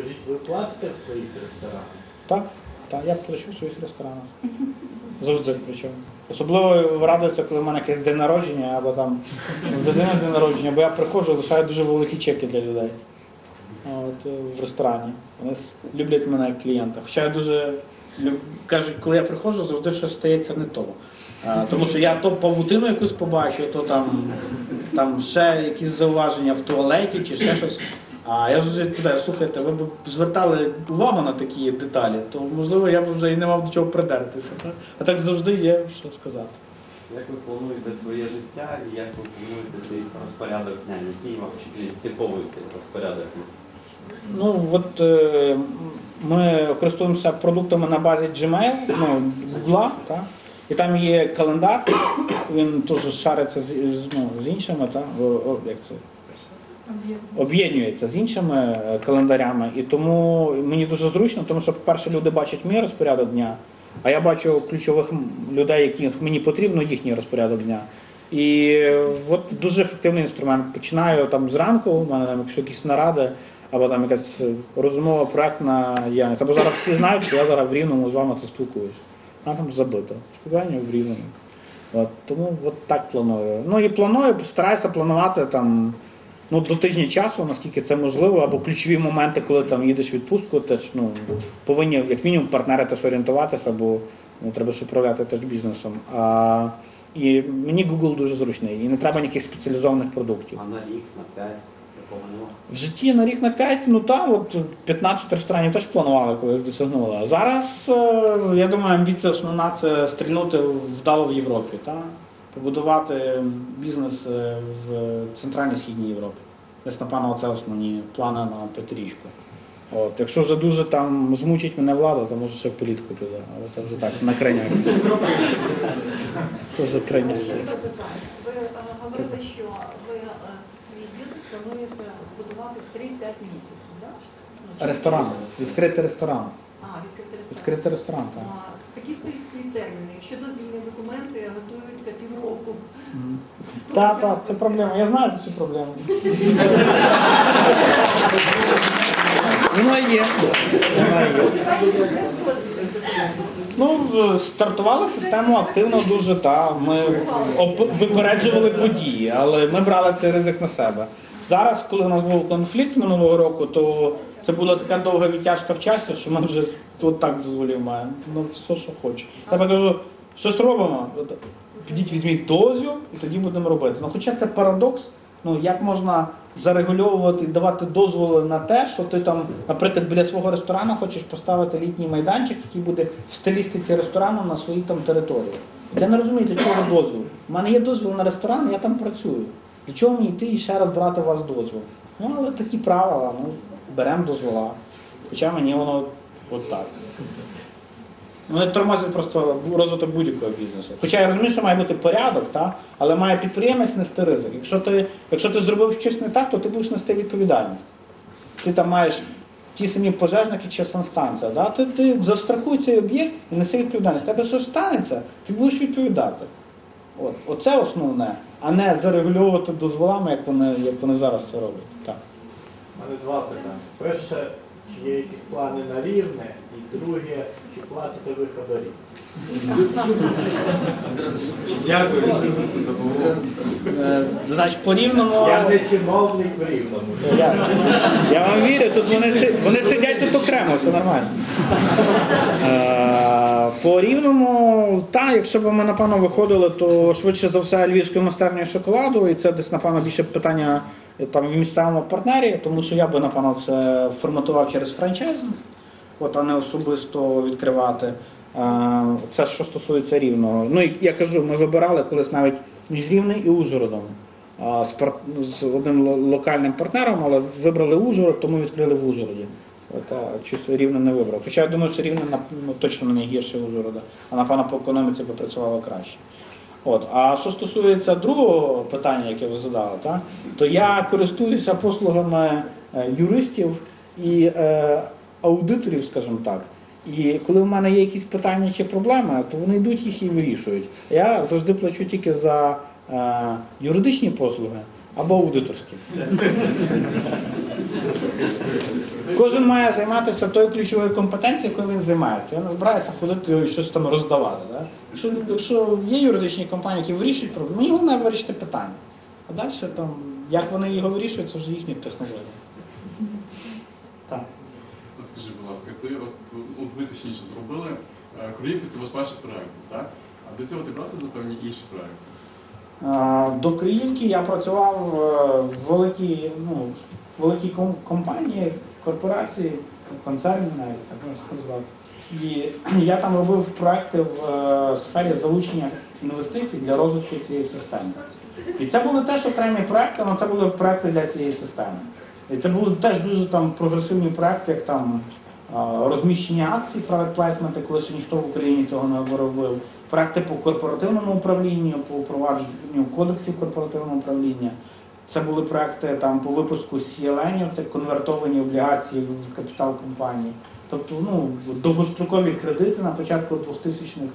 Скажіть, ви платите в своїх ресторанах? Так, так, я плачу в своїх ресторанах. Завжди причому. Особливо радується, коли в мене якесь день народження або там в дитини день народження, бо я приходжу, лишаю дуже великі чеки для людей. От, е, в ресторані. Вони люблять мене як клієнта. Хоча я дуже кажуть, коли я приходжу, завжди щось стається не то. А, тому що я то павутину якусь побачу, то там, там ще якісь зауваження в туалеті чи ще щось. А я завжди туди, слухайте, ви б звертали увагу на такі деталі, то можливо я б вже і не мав до чого придертися. Так? А так завжди є що сказати. Як ви плануєте своє життя і як ви плануєте свій розпорядок дня? Який вам типовий розпорядок? Ну от е, ми користуємося продуктами на базі Gmail, ну, Google, так? і там є календар, він теж шариться з, ну, з іншими, так? Як це? Об'єднується з іншими е, календарями. І тому мені дуже зручно, тому що, по-перше, люди бачать мій розпорядок дня, а я бачу ключових людей, яких мені потрібно, їхній розпорядок дня. І е, от дуже ефективний інструмент. Починаю там зранку, у мене там якщо якісь наради, або там якась е, розмова, проектна діяльність. Або зараз всі знають, що я зараз в рівному з вами це спілкуюсь. Вона там забито. Спілкування в рівному. От, тому от так планую. Ну і планую, стараюся планувати там ну, до тижня часу, наскільки це можливо, або ключові моменти, коли там їдеш в відпустку, теж ну, повинні як мінімум партнери теж орієнтуватися, бо ну, треба ж управляти теж бізнесом. А, і мені Google дуже зручний, і не треба ніяких спеціалізованих продуктів. А на рік, на п'ять. В житті на рік на 5, ну там от 15 ресторанів теж планували, колись досягнули. А зараз, е, я думаю, амбіція основна це стрільнути вдало в Європі, та? Побудувати бізнес е, в Центральній Східній Європі. Десь, напевно, це основні плани на п'ятирічку. От, якщо вже дуже там змучить мене влада, то може ще в політику піде. Але це вже так, на. Питання. Ви е, говорили, що ви е, свій бізнес плануєте збудувати в 3-5 місяців, чи- Ресторан. Відкрити ресторан. А, відкрити ресторан. Відкрити ресторан, так. Стильські терміни. Якщо дозвільні документи готуються півроку. Так, так, це проблема. Я знаю цю проблему. Воно є. Ну, стартували систему активно дуже, та ми випереджували події, але ми брали цей ризик на себе. Зараз, коли у нас був конфлікт минулого року, то це була така довга відтяжка в часі, що ми вже от так дозволів маємо. Ну, все, що хоче. Я кажу, щось робимо. Підіть, візьміть дозвіл і тоді будемо робити. Ну, хоча це парадокс, ну як можна зарегульовувати давати дозволи на те, що ти там, наприклад, біля свого ресторану хочеш поставити літній майданчик, який буде в стилістиці ресторану на своїй там території. Я не розумію, для чого дозвіл. У мене є дозвіл на ресторан, я там працюю. Для чого мені йти і ще раз брати у вас дозвіл? Ну, але такі правила, ну, беремо дозвола. Хоча мені воно от так. Вони тормозять просто розвиток будь-якого бізнесу. Хоча я розумію, що має бути порядок, та? але має підприємець нести ризик. Якщо ти, якщо ти зробив щось не так, то ти будеш нести відповідальність. Ти там маєш ті самі пожежники чи санстанція. Да? Ти, ти застрахуй цей об'єкт і неси відповідальність. Тебе щось станеться, ти будеш відповідати. От. Оце основне, а не зарегульовувати дозволами, як вони, як вони зараз це роблять. Так. У мене два питання. Перше, чи є якісь плани на рівне? І друге, чи платите ви хабарі? Дякую. Е, Значить, по рівному. Я не чиновник в рівному. Я, я вам вірю, тут вони, си- вони сидять тут окремо, все нормально. Е, по рівному, так, якщо б ми, напевно, виходили, то швидше за все львівською майстернею шоколаду, і це десь, напевно, більше питання е, там, в місцевому партнері, тому що я би, напевно, це форматував через франчайзинг, от, а не особисто відкривати. Е, Це що стосується рівного. Ну, я кажу, ми вибирали колись навіть між Рівнем і Ужгородом з, пар- з одним локальним партнером, але вибрали Ужгород, тому відкрили в Ужгороді. От, а чисто рівне не вибрав. Хоча я думаю, що рівне ну, точно не гірше Ужгорода, а напевно по економіці би працювало краще. От. А що стосується другого питання, яке ви задали, та, то я користуюся послугами е, юристів і е, аудиторів, скажімо так. І коли в мене є якісь питання чи проблеми, то вони йдуть їх і вирішують. Я завжди плачу тільки за е, юридичні послуги або аудиторські. Кожен має займатися тою ключовою компетенцією, якою він займається. Я не збираюся ходити і щось там роздавати. Да? Якщо, якщо є юридичні компанії, які вирішують проблему, мені головне вирішити питання. А далі там, як вони його вирішують, це вже їхні технології. Так. Скажи, будь ласка, ти от, от ви точніше зробили е, це ваш перший проект, так? А до цього ти брався за певні інші проекти? А, До Криївки я працював е, в великій, ну, великій компанії, корпорації, концерні навіть так можна назвати. І я там робив проекти в е, сфері залучення інвестицій для розвитку цієї системи. І це були теж окремі проекти, але це були проекти для цієї системи. І це були теж дуже там прогресивні проекти, як там розміщення акцій, private placement, коли ще ніхто в Україні цього не робив. Проекти по корпоративному управлінню, по впровадженню кодексів корпоративного управління. Це були проекти там по випуску CLN, це конвертовані облігації в капітал компанії. Тобто ну, довгострокові кредити на початку 2000-х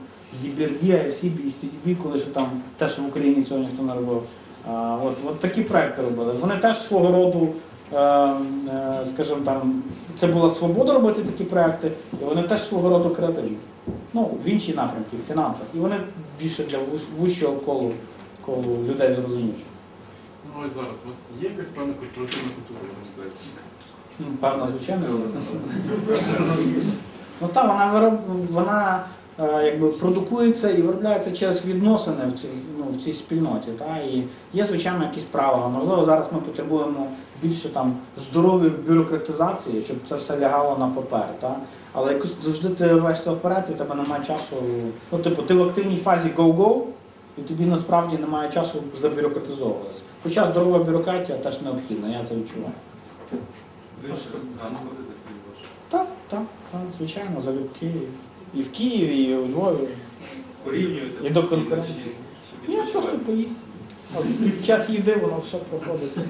з EBRD, IFC, STDB, коли ще там теж в Україні цього ніхто не робив. А, от, от такі проекти робили. Вони теж свого роду, е, е, скажімо там, це була свобода робити такі проекти, і вони теж свого роду креативні. Ну, в інші напрямки, в фінансах. І вони більше для вищого колу, колу людей зрозуміють. Ну ось зараз у вас є якась певна корпоративна культура в організації? Ну, Певно, звичайно. Ну так, вона вироб... вона е, якби продукується і виробляється через відносини в цій, ну, в цій спільноті. Та? І є, звичайно, якісь правила. Можливо, зараз ми потребуємо більше там здорової бюрократизації, щоб це все лягало на папер. Та? Але якось завжди ти рвешся вперед, і в тебе немає часу. Ну, типу, ти в активній фазі go-go, і тобі насправді немає часу забюрократизовуватися. Хоча здорова бюрократія теж необхідна, я це відчуваю. В інший ресторан ходите? Так, так, так, звичайно, залюбки. І в Києві, і у Львові. Порівнюєте? І до Ні, я просто поїду. Під час їди воно все проходить.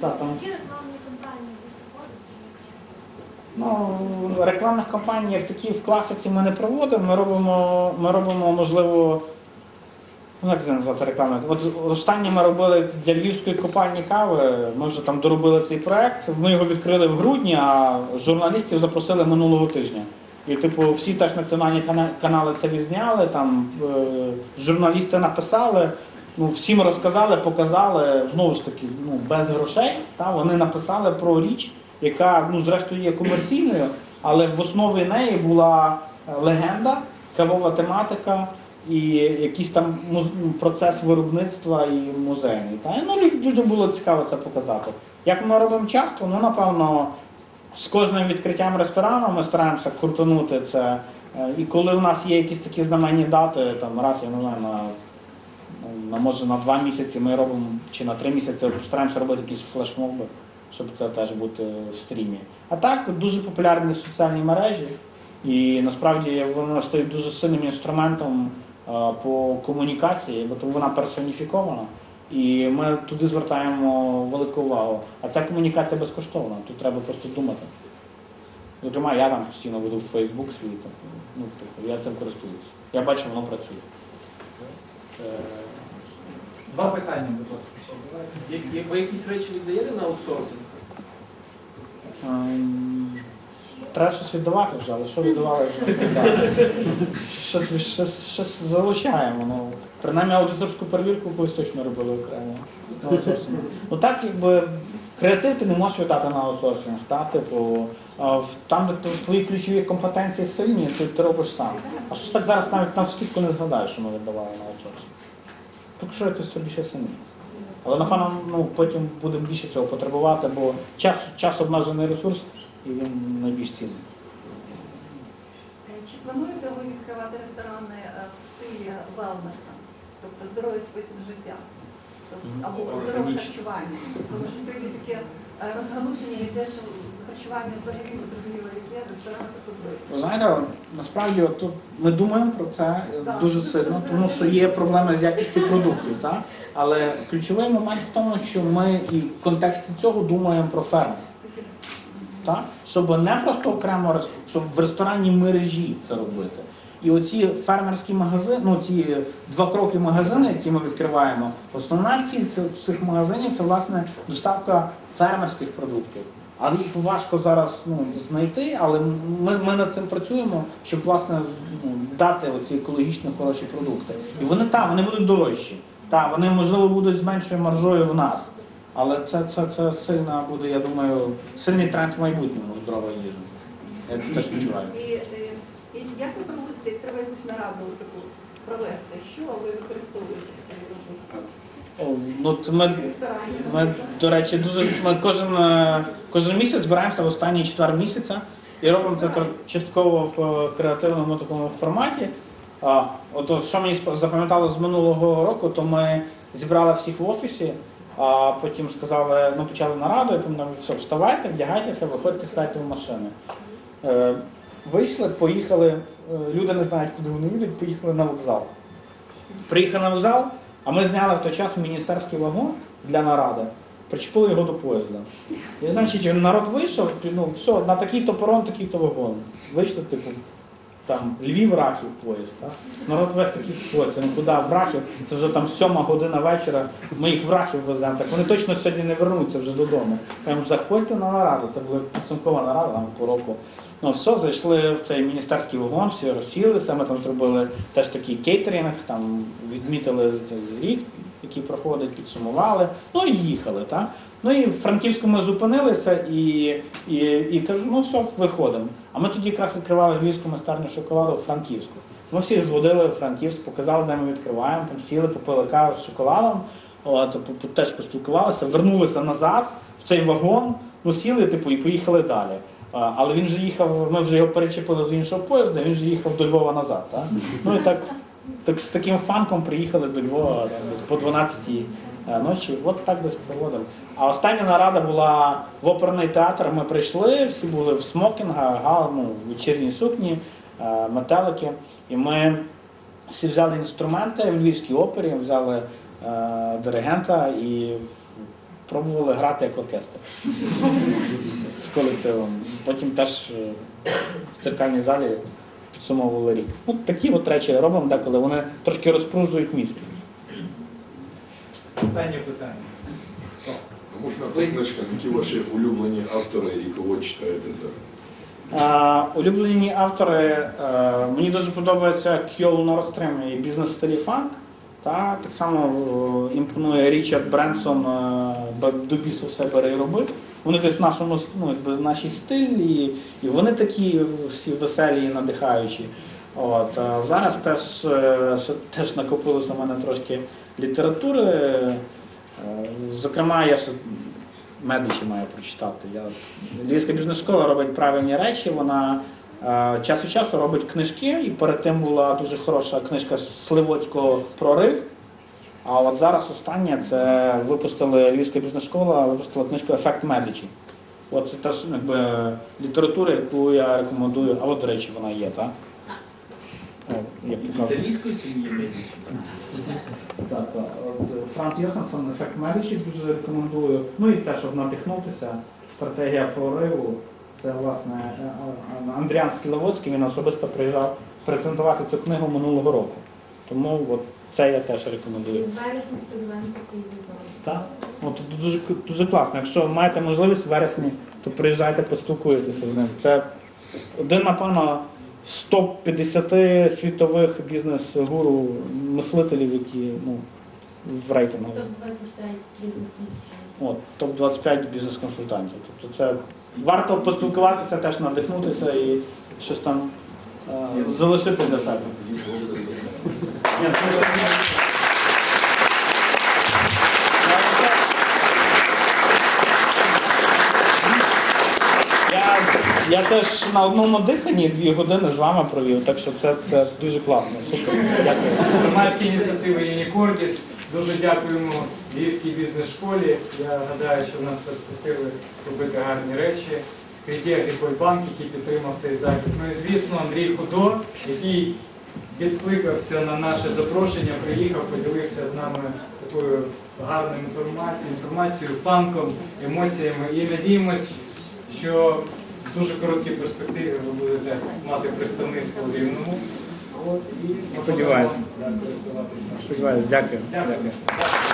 Так, там. Які рекламні кампанії ви проводите, як часто? Ну, рекламних кампаній, як такі в класиці ми не проводимо. Ми робимо, ми робимо можливо, ну як це назвати рекламу? От останнє ми робили для львівської копальні кави. Ми вже там доробили цей проект. Ми його відкрили в грудні, а журналістів запросили минулого тижня. І, типу, всі теж національні канали це відзняли, там е, журналісти написали, ну, всім розказали, показали, знову ж таки, ну, без грошей. Та, вони написали про річ, яка ну, зрештою є комерційною, але в основі неї була е, легенда, кавова тематика і якийсь там процес виробництва і музейний. Та? Ну, людям було цікаво це показати. Як ми робимо часто, ну напевно, з кожним відкриттям ресторану ми стараємося крутанути це. Е, І коли у нас є якісь такі знаменні дати, там раз я не знаю, на, на може на два місяці ми робимо чи на три місяці стараємося робити якісь флешмоби, щоб це теж бути в стрімі. А так дуже популярні соціальні мережі, і насправді вони стають дуже сильним інструментом е, по комунікації, бо вона персоніфікована. І ми туди звертаємо велику увагу. А ця комунікація безкоштовна, тут треба просто думати. Зокрема, я там постійно веду в Фейсбук свій, ну, типу, я цим користуюсь. Я бачу, воно працює. Два питання, будь ласка. Ви якісь речі віддаєте на аутсорсинг? ем, Треба щось віддавати вже, але що віддавали вже? Щось, щось, щось залучаємо. Ну, принаймні аудиторську перевірку колись точно робили окремо. на аутсорсинг. Ну так, якби креатив ти не можеш віддати на аутсорсинг. Та? Типу, там, де твої ключові компетенції сильні, ти, ти робиш сам. А щось так зараз навіть на вскидку не згадаєш, що ми віддавали на аутсорсинг. Поки що якось собі ще самі. Але напевно ну, потім будемо більше цього потребувати, бо час, час обмежений ресурс і він найбільш цінний. Е, Чи плануєте ви відкривати ресторани е, в стилі велнеса, тобто здоровий спосіб життя? Тобто, або здорове харчування? Тому що сьогодні таке е, розгалуження йде, що харчування взагалі не зрозуміло яке, ресторани особливо. Ви знаєте, насправді от тут ми думаємо про це е, Так. дуже сильно, тому що є проблеми з якістю продуктів. Так? Але ключовий момент в тому, що ми і в контексті цього думаємо про ферму. Так? Щоб не просто окремо щоб в ресторанній мережі це робити. І оці фермерські магазини, ну ці два кроки магазини, які ми відкриваємо, основна ціль цих- магазинів це власне доставка фермерських продуктів. Але їх важко зараз ну, знайти, але ми, ми над цим працюємо, щоб власне ну, дати оці екологічно хороші продукти. І вони там, вони будуть дорожчі. Так, вони можливо будуть з меншою маржою в нас. Але це, це, це сильна буде, я думаю, сильний тренд в майбутньому здорова їжа. Я це теж відчуваю. І, е, і як ви як треба якусь нараду таку провести? Що ви використовуєте в цій роботі? О, Ну, ми, ми, до речі, дуже ми кожен, е, кожен місяць збираємося в останній четвер місяця і робимо це частково в е, креативному такому форматі. А, ото, що мені спо- запам'ятало з минулого року, то ми зібрали всіх в офісі, а потім сказали, ну почали нараду, і потім нам все, вставайте, вдягайтеся, виходьте, сідайте в машини. Е, вийшли, поїхали, е, люди не знають, куди вони їдуть, поїхали на вокзал. Приїхали на вокзал, а ми зняли в той час міністерський вагон для наради, причепили його до поїзда. І значить, народ вийшов, ну все, на такий-то порон, такий-то вагон. Вийшли, типу, там Львів Рахів поїзд. Так? Народ весь такий в шоці. Ну куди в Рахів? Це вже там сьома година вечора. Ми їх в Рахів веземо. Так вони точно сьогодні не вернуться вже додому. Кажемо, заходьте на нараду. Це була підсумкова нарада там по року. Ну все, зайшли в цей міністерський вагон, всі розсілися. Ми там зробили теж такий кейтерінг, там відмітили цей рік, який проходить, підсумували. Ну і їхали. Так? Ну і в Франківську ми зупинилися і, і, і кажу, ну все, виходимо. А ми тоді якраз відкривали львівську майстерню шоколаду в Франківську. Ми всіх зводили в Франківськ, показали, де ми відкриваємо, там сіли, попили каву з шоколадом, от, теж поспілкувалися, вернулися назад в цей вагон, ну сіли, типу, і поїхали далі. Але він же їхав, ми вже його перечепили до іншого поїзда, він же їхав до Львова назад. Так? Ну і так, так з таким фанком приїхали до Львова там, по 12 ночі. От так десь проводили. А остання нарада була в оперний театр. Ми прийшли, всі були в смокінгах, в вечірній сукні, е, метелики. І ми всі взяли інструменти в Львівській опері, взяли е, диригента і пробували грати як оркестр з колективом. Потім теж е, в циркальній залі підсумовували рік. Ну, такі от речі робимо деколи, вони трошки розпружують мізки. Останнє питання. Можна позначка, які ваші улюблені автори і кого читаєте зараз? А, улюблені автори. е, мені дуже подобається Кьол Норстрем і бізнес стилі фанк. Та так само е, імпонує Річард Бренсон е, «Б- до бісу все роби. Вони теж в нашому ну, якби, нашій стилі, і вони такі всі веселі і надихаючі. От, а зараз теж, теж накопилося в мене трошки літератури. Е, Зокрема, я медичі маю прочитати. Я... Львівська бізнес-школа робить правильні речі. Вона е, час від часу робить книжки, і перед тим була дуже хороша книжка Сливоцького Прорив. А от зараз останнє це випустили Львівська бізнес-школа, випустила книжку Ефект Медичі. От це теж якби, література, яку я рекомендую. А от, до речі, вона є, так? О, я показую. Італійської сім'ї медичі. Так, так. От е, Франц Йоханссон, ефект Медичі дуже рекомендую. Ну і те, щоб надихнутися, стратегія прориву. Це власне е, е, Андріан Скіловодський, він особисто приїжджав презентувати цю книгу минулого року. Тому от це я теж рекомендую. Вересні сподіваємося Києві. Так? От дуже, дуже класно. Якщо маєте можливість в вересні, то приїжджайте, поспілкуйтеся з ним. Це один, напевно, з топ-50 світових бізнес-гуру мислителів, які ну, в рейтингу. Топ-25 бізнес-консультантів. От, топ-25 бізнес-консультантів. Тобто це варто поспілкуватися, теж надихнутися і щось там е, залишити для себе. Ні, це ще- Я, я теж на одному диханні дві години з вами провів, так що це, це дуже класно. Супер. Дякую. Громадські ініціативи Юнікордіс. Дуже дякуємо Львівській бізнес-школі. Я гадаю, що в нас перспективи робити гарні речі. Кредит Agricole Банк, який підтримав цей захід. Ну і звісно, Андрій Худо, який відкликався на наше запрошення, приїхав, поділився з нами такою гарною інформацією, інформацією, фанком, емоціями. І надіємось, що в дуже короткій перспективі ви будете мати представництво в Рівному. От, і сподіваюся користуватися. дякую. Дякую. дякую. Дякую.